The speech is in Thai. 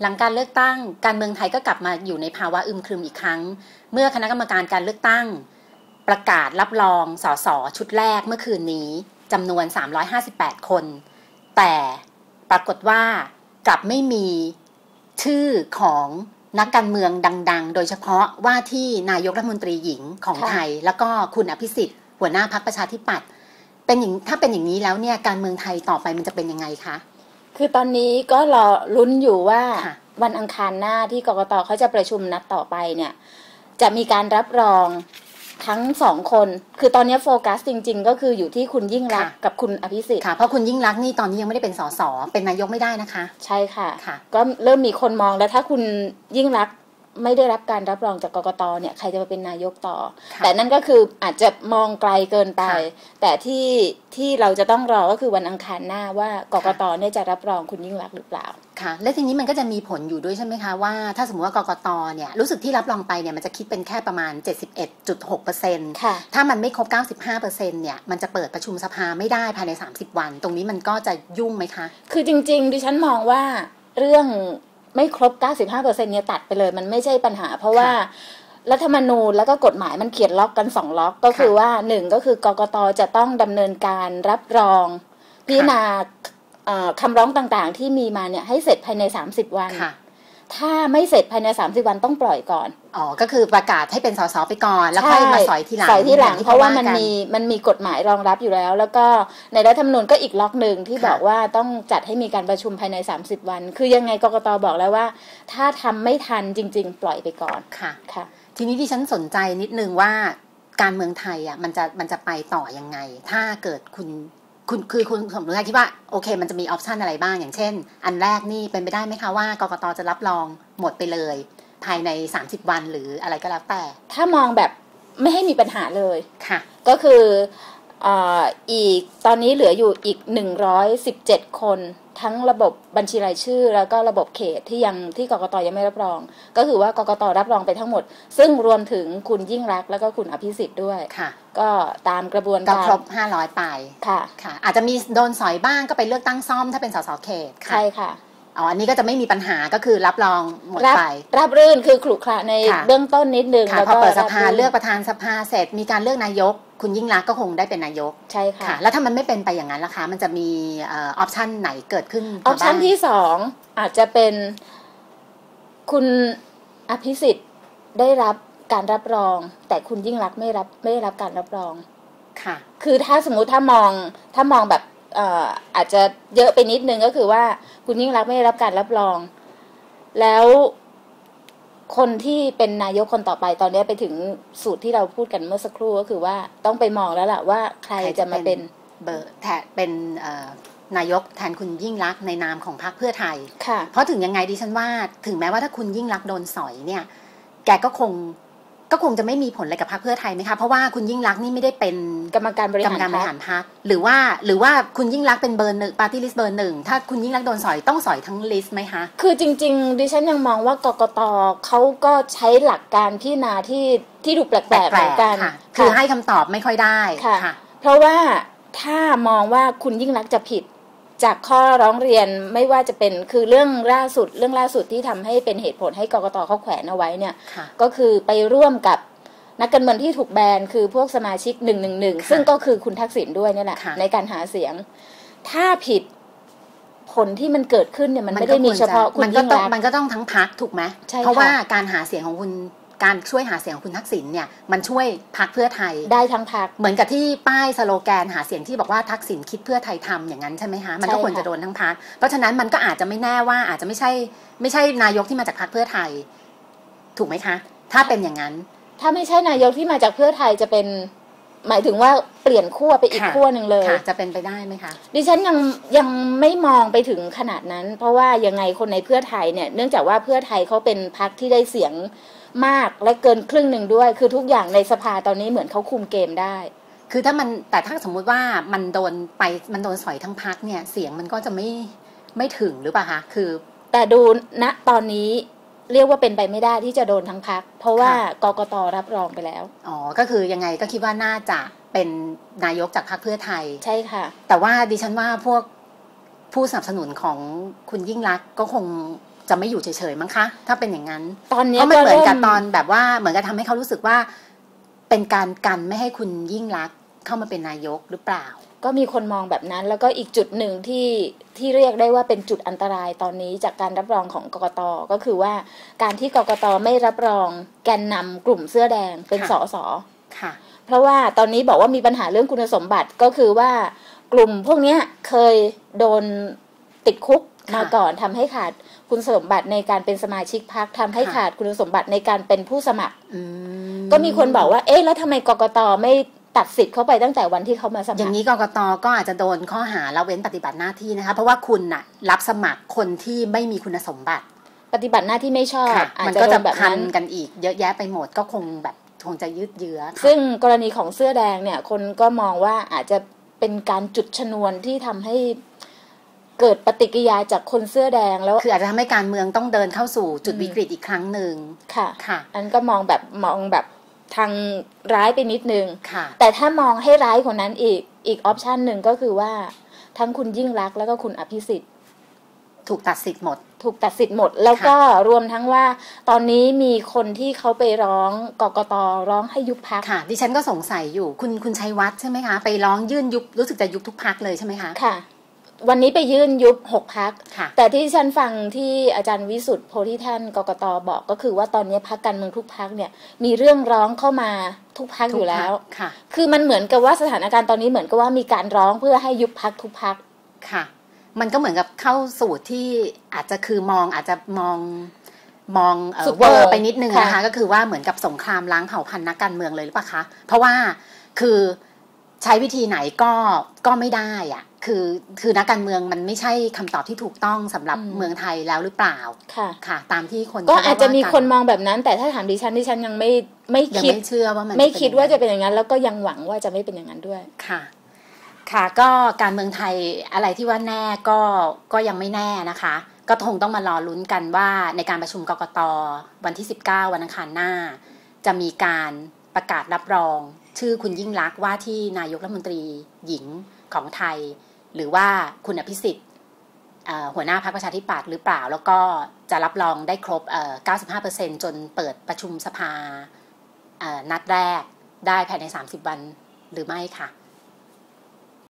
หลังการเลือกตั้ง การเมืองไทยก็กลับมาอยู่ในภาวะอึมครึมอีกครั้ง เมื่อคณะกรรมการการเลือกตั้ง ประกาศรับรองสสชุดแรกเมื่อคืนนี้จำนวน 358 คน แต่ปรากฏว่ากลับไม่มีชื่อของนักการเมืองดัง ๆ โดยเฉพาะว่าที่นายกรัฐมนตรีหญิงของไทย แล้วก็คุณอภิสิทธิ์หัวหน้าพักประชาธิปัตย์เป็นอย่างถ้าเป็นอย่างนี้แล้วเนี่ยการเมืองไทยต่อไปมันจะเป็นยังไงคะ คือตอนนี้ก็รอลุ้นอยู่ว่าค่ะวันอังคารหน้าที่กกตเขาจะประชุมนัดต่อไปเนี่ย จะมีการรับรองทั้งสองคน คือตอนนี้โฟกัสจริง ๆ ก็คืออยู่ที่คุณยิ่งรักษณ์กับคุณอภิสิทธิ์ค่ะเพราะคุณยิ่งรักษณ์นี่ตอนนี้ยังไม่ได้เป็นสสเป็นนายกไม่ได้นะคะ ใช่ค่ะค่ะ ก็เริ่มมีคนมองแล้วถ้าคุณยิ่งรักษณ์ ไม่ได้รับการรับรองจากกกตเนี่ยใครจะมาเป็นนายกต่อค่ะแต่นั่นก็คืออาจจะมองไกลเกินไปค่ะแต่ที่ที่เราจะต้องรอก็คือวันอังคารหน้าว่ากกตเนี่ยจะรับรองคุณยิ่งรักษณ์หรือเปล่าค่ะ และทีนี้มันก็จะมีผลอยู่ด้วยใช่ไหมคะว่า ถ้าสมมติว่ากกตเนี่ยรู้สึกที่รับรองไปเนี่ยมันจะคิดเป็นแค่ประมาณ 71.6%ค่ะถ้ามันไม่ครบ 95%เนี่ยมันจะเปิดประชุมสภาไม่ได้ภายใน 30 วัน ตรงนี้มันก็จะยุ่งไหมคะ คือจริง ๆ ดิฉันมองว่าเรื่อง ไม่ครบ 95%เนี่ยตัดไปเลย มันไม่ใช่ปัญหา เพราะว่ารัฐธรรมนูญแล้วก็กฎหมายมันเขียนล็อกกันสองล็อกก็คือว่าหนึ่งก็คือกกตจะต้องดำเนินการรับรองพิจารณาเอ่อคำร้องต่างๆ ที่มีมาเนี่ยให้เสร็จภายใน 30 วันค่ะ ถ้าไม่เสร็จภายใน 30 วันต้องปล่อยก่อน อ๋อ ก็คือประกาศให้เป็นสสไปก่อน แล้วค่อยมาสอยทีหลังสอยที่หลังอย่เพราะว่ามันกัมีมันมีกฎหมายรองรับอยู่แล้ว แล้วก็ในรัฐธรรมนูญก็อีกล็อกหนึ่งที่ค่ะบอกว่าต้องจัดให้มีการประชุมภายใน 30 วัน คือยังไงกกตบอกแล้วว่า ถ้าทำไม่ทันจริง ๆ ปล่อยไปก่อนค่ะค่ะ ทีนี้ที่ฉันสนใจนิดนึงว่าการเมืองไทยอะมันจะมันจะไปต่อยังไง ถ้าเกิดคุณ คุณคือคุณสมมติคิดว่าโอเค มันจะมีออปชันอะไรบ้าง อย่างเช่น อันแรกนี่เป็นไปได้ไหมคะว่ากกตจะรับรองหมดไปเลย ภายใน 30 วันหรืออะไรก็แล้วแต่ ถ้ามองแบบไม่ให้มีปัญหาเลยค่ะ ก็คือเอ่ออีกตอนนี้เหลืออยู่อีก 117 คน ทั้งระบบบัญชีรายชื่อ แล้วก็ระบบเขตที่ยังที่กกตยังไม่รับรอง ก็คือว่ากกตรับรองไปทั้งหมด ซึ่งรวมถึงคุณยิ่งรักษณ์แล้วก็คุณอภิสิทธิ์ด้วยค่ะ ก็ตามกระบวนก็การครบ 500 ไปค่ะค่ะ อาจจะมีโดนสอยบ้างก็ไปเลือกตั้งซ่อมถ้าเป็นสสเขตค่ะใช่ค่ะ อ๋ออันนี้ก็จะไม่มีปัญหาก็คือรับรองหมดรับไป รับรื่นคือขรุขระในค่ะเบื้องต้นนิดนึงค่ะแล้วพอก็เปิดสภารับรื่นเลือกประธานสภาเสร็จมีการเลือกนายก คุณยิ่งรักษณ์ก็คงได้เป็นนายกใช่ค่ะค่ะ แล้วถ้ามันไม่เป็นไปอย่างนั้นล่ะคะ มันจะมีเออปชันไหนเกิดขึ้นออปชันบ้างที่สองอาจจะเป็นคุณอภิสิทธิ์ได้รับการรับรอง แต่คุณยิ่งรักษณ์ไม่รับไม่ได้รับการรับรองค่ะ คือถ้าสมมุติถ้ามองถ้ามองแบบเอ่ออาจจะเยอะไปนิดนึงก็คือว่าคุณยิ่งรักษณ์ไม่ได้รับการรับรอง แล้วคนที่เป็นนายกคนต่อไปตอนนี้ไปถึงสูตรที่เราพูดกันเมื่อสักครู่ก็คือว่าต้องไปมองแล้วล่ะว่าใครใครจะจะมาเป็เป็นนเบอร์แทนเป็นเอ่อนายกแทนคุณยิ่งรักษณ์ในนามของพรรคเพื่อไทยค่ะเพราะถึงยังไงดิฉันว่า ถึงแม้ว่าถ้าคุณยิ่งรักษณ์โดนสอยเนี่ย แกก็คง ก็คงจะไม่มีผลอะไรกับพรรคเพื่อไทยไหมคะ เพราะว่าคุณยิ่งรักษณ์นี่ไม่ได้เป็นกรรมการบริกรรหามรการบริพรหารรพรรคหรือว่าหรือว่าคุณยิ่งรักษณ์เป็นเบอร์หนึ่งปาร์ตี้ลิสต์เบอร์หนึ่งถ้าคุณยิ่งรักษณ์โดนสอยต้องสอยทั้งลิสต์ไหมคะ คือจริง ๆ ดิฉันยังมองว่ากกตเขาก็ใช้หลักการพิจารณาที่ที่ดูแปลกๆเหมือนกันค่ะคือให้คำตอบไม่ค่อยได้ค่ะค่ะ เพราะว่าถ้ามองว่าคุณยิ่งรักษณ์จะผิด จากข้อร้องเรียนไม่ว่าจะเป็นคือเรื่องล่าสุด เรื่องล่าสุดที่ทำให้เป็นเหตุผลให้กกตเขาแขวนเอาไว้เนี่ยค่ะก็คือไปร่วมกับนักการเมืองที่ถูกแบนคือพวกสมาชิกหนึ่งหนึ่งหนึ่งค่ะซึ่งก็คือคุณทักษิณด้วยเนี่ยแหละค่ะในการหาเสียง ถ้าผิดผลที่มันเกิดขึ้นเนี่ยมันไม่ก็ได้มีควรเฉพาะคุณมันก็ยิ่งต้องรักษณ์มันก็ต้องทั้งพักถูกไหมใช่เพราะค่ะว่าการหาเสียงของคุณ การช่วยหาเสียงของคุณทักษิณเนี่ยมันช่วยพักเพื่อไทยได้ทั้งพักเหมือนกับที่ป้ายสโลแกนหาเสียงที่บอกว่าทักษิณคิดเพื่อไทยทำอย่างนั้นใช่ไหมคะมันก็ใช่ค่ะควรจะโดนทั้งพักเพราะฉะนั้นมันก็อาจจะไม่แน่ว่าอาจจะไม่ใช่ ไม่ใช่นายกที่มาจากพักเพื่อไทย ถูกไหมคะ ถ้าเป็นอย่างนั้น ถ้าไม่ใช่นายกที่มาจากเพื่อไทยจะเป็นหมายถึงว่าเปลี่ยนขั้วไปอีกค่ะขั้วหนึ่งเลยค่ะจะเป็นไปได้ไหมคะ ดิฉันยังยังไม่มองไปถึงขนาดนั้น เพราะว่ายังไงคนในเพื่อไทยเนี่ย เนื่องจากว่าเพื่อไทยเขาเป็นพรรคที่ได้เสียง มากและเกินครึ่งหนึ่งด้วย คือทุกอย่างในสภาตอนนี้เหมือนเขาคุมเกมได้ คือถ้ามันแต่ถ้าสมมุติว่ามันโดนไปมันโดนสอยทั้งพักเนี่ย เสียงมันก็จะไม่ไม่ถึงหรือเปล่าคะคือ แต่ดูณตอนนี้เรียกว่าเป็นไปไม่ได้ที่จะโดนทั้งพัก เพราะว่าค่ะกกตรับรองไปแล้ว อ๋อ ก็คือยังไงก็คิดว่าน่าจะเป็นนายกจากพรรคเพื่อไทย ใช่ค่ะ แต่ว่าดิฉันว่าพวกผู้สนับสนุนของคุณยิ่งรักษณ์ก็คง จะไม่อยู่เฉยๆมั้งคะ ถ้าเป็นอย่างนั้น ตอนเพเนี้ยราะมันก็เหมือนเริ่กับมตอนแบบว่าเหมือนกับทำให้เขารู้สึกว่า เป็นการกันไม่ให้คุณยิ่งรักษณ์เข้ามาเป็นนายกหรือเปล่า ก็มีคนมองแบบนั้น แล้วก็อีกจุดหนึ่งที่ที่เรียกได้ว่าเป็นจุดอันตรายตอนนี้จากการรับรองของกกตก็คือว่า การที่กกตไม่รับรองแกนนำกลุ่มเสื้อแดงเป็นค่ะสอสอค่ะ เพราะว่าตอนนี้บอกว่ามีปัญหาเรื่องคุณสมบัติก็คือว่ากลุ่มพวกเนี้ยเคยโดนติดคุกค่ะ มาก่อนทำให้ขาดคุณสมบัติในการเป็นสมาชิกพรรคทำให้ค่ะขาดคุณสมบัติในการเป็นผู้สมัครอืมก็มีคนบอกว่า เอ๊ะแล้วทำไมกกตไม่ตัดสิทธิ์เขาไปตั้งแต่วันที่เขามาสมัคร อย่างนี้กกตก็อาจจะโดนข้อหาละเว้นปฏิบัติหน้าที่นะคะ เพราะว่าคุณน่ะรับสมัครคนที่ไม่มีคุณสมบัติ ปฏิบัติหน้าที่ไม่ชอบค่ะอาจมันจะก็โดจะนแบบพันนั้นกันอีก เยอะแยะไปหมดก็คงแบบคงจะยืดเยื้อค่ะซึ่งกรณีของเสื้อแดงเนี่ย คนก็มองว่าอาจจะเป็นการจุดชนวนที่ทำให้ เกิดปฏิกิริยาจากคนเสื้อแดงแล้วคืออาจจะทำให้การเมืองต้องเดินเข้าสู่จุดอืมวิกฤตอีกครั้งหนึ่งค่ะค่ะ อันก็มองแบบมองแบบทางร้ายไปนิดนึงค่ะแต่ถ้ามองให้ร้ายกว่านั้นอีกอีกออปชันหนึ่งก็คือว่า ทั้งคุณยิ่งรักษณ์แล้วก็คุณอภิสิทธิ์ ถูกตัดสิทธิ์หมด ถูกตัดสิทธิ์หมด แล้วก็รวมทั้งว่า ตอนนี้มีคนที่เขาไปร้องกกตร้องให้ยุบพักค่ะ ดิฉันก็สงสัยอยู่คุณคุณชัยวัฒน์ใช่ไหมคะ ไปร้องยื่นยุบรู้สึกจะยุบทุกพักเลยใช่ไหมคะค่ะ วันนี้ไปยื่นยุบหกพักค่ะแต่ที่ฉันฟังที่อาจารย์วิสุทธ์โพธิท่านกกตบอกก็คือว่าตอนนี้พักการเมืองทุกพักเนี่ยมีเรื่องร้องเข้ามาทุกพักอยู่แล้วค่ะ คือมันเหมือนกับว่าสถานการณ์ตอนนี้เหมือนกับว่ามีการร้องเพื่อให้ยุบพักทุกพักค่ะ มันก็เหมือนกับเข้าสู่ที่อาจจะคือมองอาจจะมองมองเอ่อสุดเวโต่องร์ไปนิดนึงนะคะค่ะก็คือว่าเหมือนกับสงครามล้างเผ่าพันธุ์นักการเมืองเลยหรือเปล่าคะ เพราะว่าคือ ใช้วิธีไหนก็ก็ไม่ได้อะคือคือนักการเมืองมันไม่ใช่คำตอบที่ถูกต้องสำหรับอืมเมืองไทยแล้วหรือเปล่าค่ะค่ะ ตามที่คนก็อาจจะมีเขาคนมองแบบนั้น แต่ถ้าถามดิฉันดิฉันยังไม่ไม่ยังคิดไม่เชื่อว่ามันไม่จะเป็นคิดว่าอย่งจะนั้นเป็นอย่างนั้น แล้วก็ยังหวังว่าจะไม่เป็นอย่างนั้นด้วยค่ะ ค่ะก็การเมืองไทยอะไรที่ว่าแน่ก็ก็ยังไม่แน่นะคะ ก็คงต้องมารอลุ้นกันว่าในการประชุมกกตวันที่ 19 วันอังคารหน้า จะมีการประกาศรับรอง ชื่อคุณยิ่งรักษณ์ว่าที่นายกรัฐมนตรีหญิงของไทย หรือว่าคุณอภิสิทธิ์หัวหน้าพรรคประชาธิปัตย์หรือเปล่า แล้วก็จะรับรองได้ครบเอ่อ95%จนเปิดประชุมสภานัดแรกได้ภายใน 30 วันหรือไม่ค่ะ